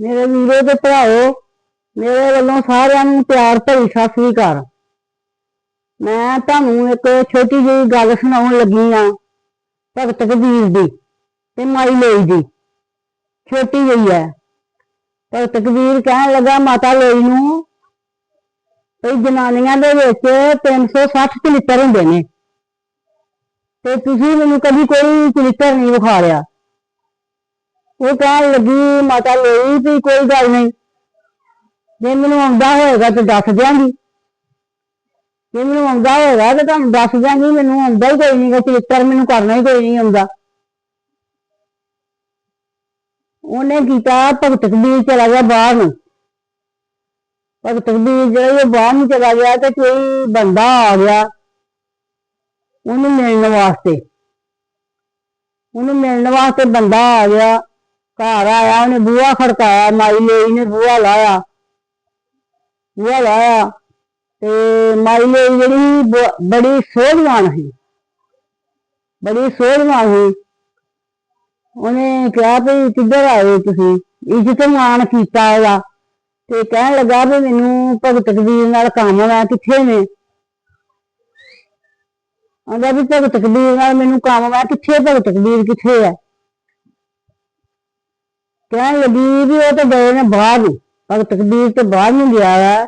ਮੇਰੇ ਵੀਰੋ ਤੇ ਭਰਾਓ ਮੇਰੇ ਵੱਲੋਂ ਸਾਰਿਆਂ ਨੂੰ ਪਿਆਰ ਭਰੀ ਸਤਿ ਸ੍ਰੀ ਅਕਾਲ। ਮੈਂ ਤੁਹਾਨੂੰ ਇੱਕ ਛੋਟੀ ਜਿਹੀ ਗੱਲ ਸੁਣਾਉਣ ਲੱਗੀ ਆ ਭਗਤ ਕਬੀਰ ਦੀ ਤੇ ਮਾਈ ਲੋਈ ਦੀ। ਛੋਟੀ ਜਿਹੀ ਹੈ। ਭਗਤ ਕਬੀਰ ਕਹਿਣ ਲੱਗਾ, ਮਾਤਾ ਲੋਈ ਨੂੰ ਭਈ ਜਨਾਨੀਆਂ ਦੇ ਵਿੱਚ 360 ਚਲਿੱਤਰ ਹੁੰਦੇ ਨੇ। ਤੇ ਤੁਸੀਂ ਮੈਨੂੰ ਕਦੀ ਕੋਈ ਚਲਿੱਤਰ ਨਹੀਂ ਵਿਖਾ ਰਿਹਾ। ਉਹ ਕਹਿਣ ਲੱਗੀ, ਮਾਤਾ ਲਈ ਵੀ ਕੋਈ ਗੱਲ ਨਹੀਂ। ਜੇ ਮੈਨੂੰ ਆਉਂਦਾ ਹੋਏਗਾ ਤਾਂ ਦੱਸ ਦਿਆਂਗੀ। ਜੇ ਮੈਨੂੰ ਆਉਂਦਾ ਹੋਏਗਾ ਤਾਂ ਤੁਹਾਨੂੰ ਦੱਸ ਦਿਆਂਗੀ, ਮੈਨੂੰ ਆਉਂਦਾ ਹੀ ਕੋਈ ਨਹੀਂ ਗਾ ਚਰਿੱਤਰ ਮੈਨੂੰ ਕਰਨਾ ਹੀ ਕੋਈ ਨਹੀਂ ਆਉਂਦਾ। ਉਹਨੇ ਕੀਤਾ, ਭਗਤ ਕਬੀਰ ਚਲਾ ਗਿਆ ਬਾਹਰ ਨੂੰ। ਭਗਤ ਕਬੀਰ ਜਿਹੜਾ ਉਹ ਬਾਹਰ ਨੂੰ ਚਲਾ ਗਿਆ ਤੇ ਕੋਈ ਬੰਦਾ ਆ ਗਿਆ ਉਹਨੂੰ ਮਿਲਣ ਵਾਸਤੇ। ਉਹਨੂੰ ਮਿਲਣ ਵਾਸਤੇ ਬੰਦਾ ਆ ਗਿਆ। ਘਰ ਆਇਆ, ਉਹਨੇ ਬੂਹਾ ਖੜਕਾਇਆ, ਮਾਈ ਲਈ ਨੇ ਬੂਹਾ ਲਾਇਆ। ਬੂਹਾ ਲਾਇਆ ਤੇ ਮਾਈ ਲਈ ਜਿਹੜੀ ਬੜੀ ਸੋਹਣਵਾਨ ਸੀ। ਬੜੀ ਸੋਹਣਵਾਨ ਸੀ। ਉਹਨੇ ਕਿਹਾ ਵੀ ਕਿੱਧਰ ਆਏ ਤੁਸੀਂ? ਇੱਜ਼ਤ ਮਾਣ ਕੀਤਾ ਇਹਦਾ। ਤੇ ਕਹਿਣ ਲੱਗਾ ਵੀ ਮੈਨੂੰ ਭਗਤ ਕਬੀਰ ਨਾਲ ਕੰਮ ਹੈ ਕਿੱਥੇ ਨੇ? ਆਂਦਾ ਵੀ ਭਗਤ ਕਬੀਰ ਨਾਲ ਮੈਨੂੰ ਕੰਮ ਹੈ ਕਿੱਥੇ ਭਗਤ ਕਬੀਰ ਕਿੱਥੇ ਹੈ ਕਹਿਣ ਲੱਗੀ ਵੀ ਉਹ ਤਾਂ ਗਏ ਨੇ ਬਾਹਰ ਨੂੰ ਭਗਤ ਕਬੀਰ ਤੇ ਬਾਹਰ ਨੂੰ ਗਿਆ ਵਾ।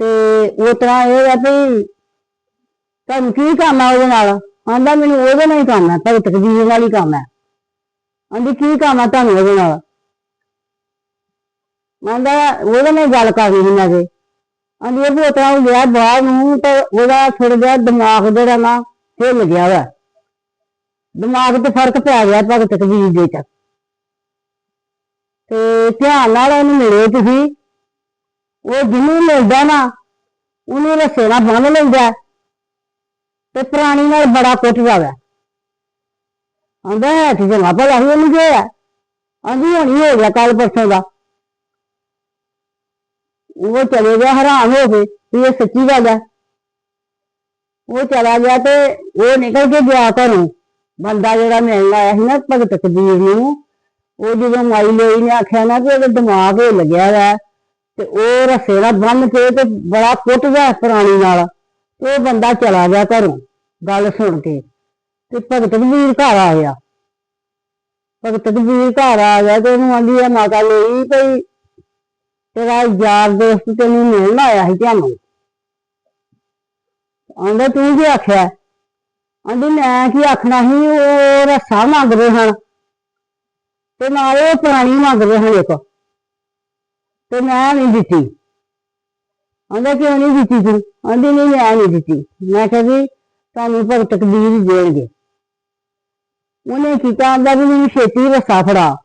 ਤੇ ਉਹ ਤਰ੍ਹਾਂ ਇਹ ਹੈ ਵੀ ਤੁਹਾਨੂੰ ਕੀ ਕੰਮ ਆ ਉਹਦੇ ਨਾਲ? ਆਂਦਾ ਮੈਨੂੰ ਉਹਦੇ ਨਾਲ ਹੀ ਕੰਮ ਹੈ ਭਗਤ ਕਬੀਰ ਨਾਲ ਹੀ ਕੰਮ ਹੈ ਆਂਦੀ ਕੀ ਕੰਮ ਆ ਤੁਹਾਨੂੰ ਉਹਦੇ ਨਾਲ? ਆਂਦਾ ਉਹਦੇ ਨਾਲ ਗੱਲ ਕਰਨੀ ਸੀ ਮੈਂ ਤੇ ਆਂਦੀ ਇਹ ਵੀ ਤਰ੍ਹਾਂ ਉਹ ਗਿਆ ਬਾਹਰ ਨੂੰ, ਤੇ ਉਹਦਾ ਥੋੜਾ ਜਿਹਾ ਦਿਮਾਗ ਜਿਹੜਾ ਨਾ ਹਿੱਲ ਗਿਆ ਵਾ। ਦਿਮਾਗ ਤੇ ਫ਼ਰਕ ਪੈ ਗਿਆ ਭਗਤ ਕਬੀਰ ਦੇ ਚ ਤੇ ਧਿਆਨ ਨਾਲ ਉਹਨੂੰ ਮਿਲੇ ਤੁਸੀਂ। ਉਹ ਜਿਹਨੂੰ ਮਿਲਦਾ ਨਾ, ਉਹਨੂੰ ਰੱਸੇ ਨਾਲ ਬੰਨ ਲੈਂਦਾ ਤੇ ਪ੍ਰਾਣੀ ਨਾਲ ਬੜਾ ਕੁੱਟਦਾ ਵਾ ਆਂਦਾ ਹੈ ਤੇ ਜਮਾ ਭਲਾ ਹੀ ਉਹਨੂੰ ਗਿਆ ਆਂਦੀ ਹੋਣੀ ਹੋ ਗਿਆ ਕੱਲ ਪਰਸੋਂ ਦਾ। ਉਹ ਚਲੇ ਗਿਆ, ਹੈਰਾਨ ਹੋ ਕੇ ਵੀ ਇਹ ਸੱਚੀ ਗੱਲ ਹੈ। ਉਹ ਚਲਾ ਗਿਆ ਤੇ ਉਹ ਨਿਕਲ ਕੇ ਗਿਆ ਘਰੋਂ। ਬੰਦਾ ਜਿਹੜਾ ਮਿਲਣ ਆਇਆ ਸੀ ਨਾ ਭਗਤ ਕਬੀਰ ਨੂੰ ਉਹ ਜਦੋਂ ਮਾਈ ਲੋਈ ਨੇ ਆਖਿਆ ਨਾ ਕਿ ਉਹਦੇ ਦਿਮਾਗ ਹਿੱਲ ਗਿਆ ਵਾ ਤੇ ਉਹ ਰੱਸੇ ਦਾ ਬੰਨ ਕੇ ਤੇ ਬੜਾ ਕੁੱਟਦਾ ਪ੍ਰਾਣੀ ਨਾਲ ਉਹ ਬੰਦਾ ਚਲਾ ਗਿਆ ਘਰੋਂ, ਗੱਲ ਸੁਣ ਕੇ। ਤੇ ਭਗਤ ਵੀਰ ਘਰ ਆ ਗਿਆ। ਭਗਤ ਵੀਰ ਘਰ ਆ ਗਿਆ ਤੇ ਉਹਨੂੰ ਆਂਦੀ ਆ ਮਾਤਾ ਲਈ ਭਈ, ਤੇਰਾ ਯਾਰ ਦੋਸਤ ਤੈਨੂੰ ਮਿਲਣ ਆਇਆ ਸੀ ਤੁਹਾਨੂੰ। ਆਂਦਾ ਤੂੰ ਕੀ ਆਖਿਆ? ਆਂਦੀ ਮੈਂ ਕੀ ਆਖਣਾ ਸੀ, ਉਹ ਰੱਸਾ ਮੰਗਦੇ ਹਨ। ਤੇ ਨਾਲ ਉਹ ਪੁਰਾਣੀ ਮੰਗਦੇ ਹਨ ਇੱਕ ਤੇ ਮੈਂ ਨਹੀਂ ਦਿੱਤੀ। ਆਂਦਾ ਕਿਉਂ ਨਹੀਂ ਦਿੱਤੀ ਤੂੰ? ਆਂਦੀ ਨਹੀਂ, ਮੈਂ ਨਹੀਂ ਦਿੱਤੀ। ਮੈਂ ਕਿਹਾ ਵੀ ਤੁਹਾਨੂੰ ਭਗਤ ਕਬੀਰ ਹੀ ਦੇਣਗੇ। ਉਹਨੇ ਕੀਤਾ ਆਂਦਾ ਵੀ ਮੈਨੂੰ ਛੇਤੀ ਰੱਸਾ ਫੜਾ।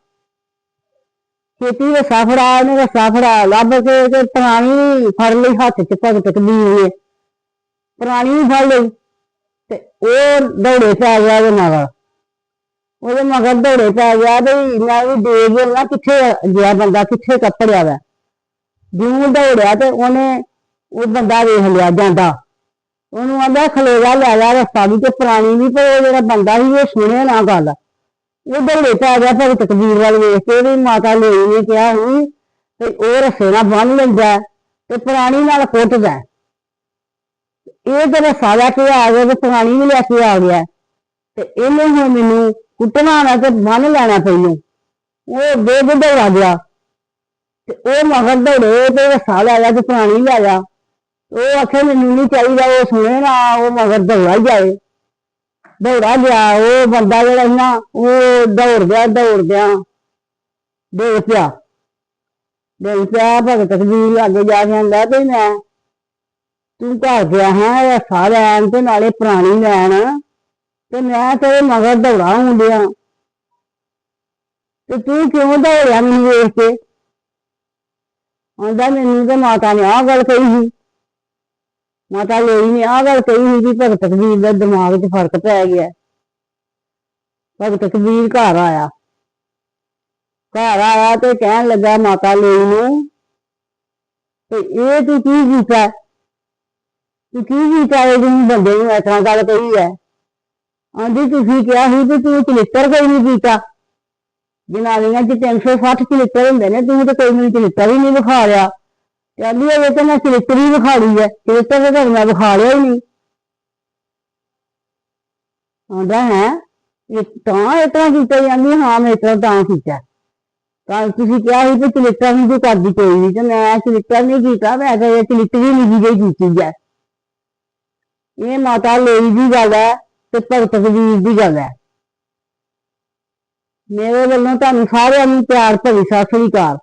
ਛੇਤੀ ਰੱਸਾ ਫੜਾ ਉਹਨੇ ਰੱਸਾ ਫੜਾ। ਲੱਭ ਕੇ ਤੇ ਪੁਰਾਣੀ ਫੜ ਲਈ ਹੱਥ ਚ, ਭਗਤ ਕਬੀਰ ਨੇ। ਪੁਰਾਣੀ ਵੀ ਫੜ ਲਈ ਤੇ ਉਹ ਦੌੜੇ ਪੈ ਗਿਆ ਉਹਦੇ ਮਗਰ ਉਹਦੇ ਮਗਰ ਦੌੜੇ ਪੈ ਗਿਆ ਤੇ ਮੈਂ ਵੀ ਦੇਖ ਗਿਆ ਕਿੱਥੇ ਗਿਆ ਬੰਦਾ, ਕਿੱਥੇ ਕੱਪੜਿਆ ਵਾ। ਜਿਉਂ ਦੌੜਿਆ ਤੇ ਉਹਨੇ ਉਹ ਬੰਦਾ ਵੇਖ ਲਿਆ ਜਾਂਦਾ। ਉਹਨੂੰ ਆਂਦਾ ਖਲੋਗਾ ਲੈ ਜਾ ਰਸਤਾ ਵੀ ਤੇ ਪੁਰਾਣੀ ਵੀ ਤੇ ਉਹ ਜਿਹੜਾ ਬੰਦਾ ਸੀ, ਉਹ ਸੁਣਿਆ ਨਾ ਗੱਲ। ਉਹ ਦੌੜੇ ਪੈ ਗਿਆ ਭਗਤ ਕਬੀਰ ਵੱਲ ਵੇਖ ਕੇ ਵੀ ਮਾਤਾ ਲੋਈ ਨੇ ਕਿਹਾ ਸੀ ਤੇ ਉਹ ਰਸੇ ਨਾਲ ਬੰਨ ਲੈਂਦਾ ਤੇ ਪੁਰਾਣੀ ਨਾਲ ਕੁੱਟਦਾ ਇਹ ਜਿਹੜਾ ਸਾਲਾ ਕੇ ਆ ਗਿਆ ਤੇ ਪੁਰਾਣੀ ਵੀ ਲੈ ਕੇ ਆ ਗਿਆ। ਤੇ ਇਹਨੇ ਹੁਣ ਮੈਨੂੰ ਕੁੱਟਣਾ ਨਾ ਤੇ ਬੰਨ ਲੈਣਾ ਪਈਓ ਉਹ ਦੇ ਦੌੜਾ ਗਿਆ। ਤੇ ਉਹ ਮਗਰ ਦੌੜੇ ਤੇ ਰਸਾ ਲੈ ਗਿਆ ਤੇ ਪੁਰਾਣੀ ਲੈ ਗਿਆ। ਉਹ ਆਖੇ ਮੈਨੂੰ ਨਹੀਂ ਚਾਹੀਦਾ, ਉਹ ਸੁਣੇ ਨਾ, ਉਹ ਮਗਰ ਦੌੜਾ ਹੀ ਜਾਏ ਦੌੜਾ ਗਿਆ, ਉਹ ਬੰਦਾ ਜਿਹੜਾ ਸੀ ਨਾ, ਉਹ ਦੌੜ ਗਿਆ ਦੌੜ ਗਿਆ ਦੌੜ ਪਿਆ। ਦੌੜ ਪਿਆ, ਭਗਤ ਕਬੀਰ ਲਾਗੇ ਜਾ ਕੇ ਆਂਦਾ ਤੇ ਮੈਂ ਤੂੰ ਘਰ ਗਿਆ ਹੈ ਰਸਾ ਲੈਣ ਤੇ ਨਾਲੇ ਪੁਰਾਣੀ ਲੈਣ। ਤੇ ਮੈਂ ਤੇਰੇ ਮਗਰ ਦੌੜਾ ਹੁੰਦਿਆ। ਤੇ ਤੂੰ ਕਿਉਂ ਦੌੜਿਆ ਮੈਨੂੰ ਵੇਖ ਕੇ? ਆਂਦਾ ਮੈਨੂੰ ਤੇ ਮਾਤਾ ਨੇ ਆਹ ਗੱਲ ਕਹੀ ਸੀ। ਮਾਤਾ ਲੋਈ ਨੇ ਆਹ ਗੱਲ ਕਹੀ ਸੀ ਕਿ ਭਗਤ ਕਬੀਰ ਦਾ ਦਿਮਾਗ 'ਚ ਫ਼ਰਕ ਪੈ ਗਿਆ। ਭਗਤ ਕਬੀਰ ਘਰ ਆਇਆ। ਘਰ ਆਇਆ ਤੇ ਕਹਿਣ ਲੱਗਾ ਮਾਤਾ ਲੋਈ ਨੂੰ, ਤੇ ਇਹ ਤੂੰ ਕੀ ਕੀਤਾ? ਤੂੰ ਕੀ ਕੀਤਾ? ਇਹ ਜਿਹਨੂੰ ਬੰਦੇ ਨੂੰ ਇਸ ਗੱਲ ਕਹੀ ਹੈ? ਆਂਦੀ, ਤੁਸੀਂ ਕਿਹਾ ਸੀ ਵੀ ਤੂੰ ਚਲਿੱਤਰ ਕੋਈ ਨਹੀਂ ਕੀਤਾ। ਜਨਾਨੀਆਂ ਚ 360 ਚਲਿੱਤਰ ਹੁੰਦੇ ਨੇ, ਤੂੰ ਤੇ ਕੋਈ ਮੈਨੂੰ ਚਲਿੱਤਰ ਹੀ ਨਹੀਂ ਵਿਖਾ ਰਿਹਾ ਕਹਿੰਦੀ ਇਹ ਤੇ ਮੈਂ ਚਲਿੱਤਰ ਹੀ ਵਿਖਾੜੀ ਹੈ ਚਲਿੱਤਰ ਤੇ ਤੁਹਾਨੂੰ ਮੈਂ ਵਿਖਾ ਲਿਆ ਹੀ ਨਹੀਂ। ਆਂਦਾ, ਹੈ? ਇਹ ਤਾਂ ਇਸ ਤਰ੍ਹਾਂ ਕੀਤਾ ਜਾਂਦੀ, ਹਾਂ, ਮੈਂ ਇਸ ਤਰ੍ਹਾਂ ਤਾਂ ਕੀਤਾ। ਤਾਂ ਤੁਸੀਂ ਕਿਹਾ ਸੀ ਕਿ ਚਲਿੱਤਰ ਨਹੀਂ ਤੂੰ ਕਰਦੀ ਕੋਈ ਨਹੀਂ ਤੇ ਮੈਂ ਚਲਿੱਤਰ ਨਹੀਂ ਕੀਤਾ, ਮੈਂ ਤਾਂ ਇਹ ਚਲਿੱਤਰ ਹੀ ਨਹੀਂ ਕੀਤੀ ਹੈ ਇਹ ਮਾਤਾ ਲੋਈ ਦੀ ਗੱਲ ਹੈ ਤੇ ਭਗਤ ਕਬੀਰ ਦੀ ਗੱਲ ਹੈ। ਮੇਰੇ ਵੱਲੋਂ ਤੁਹਾਨੂੰ ਸਾਰਿਆਂ ਨੂੰ ਪਿਆਰ ਭਰੀ ਸਤਿ ਸ੍ਰੀ ਅਕਾਲ।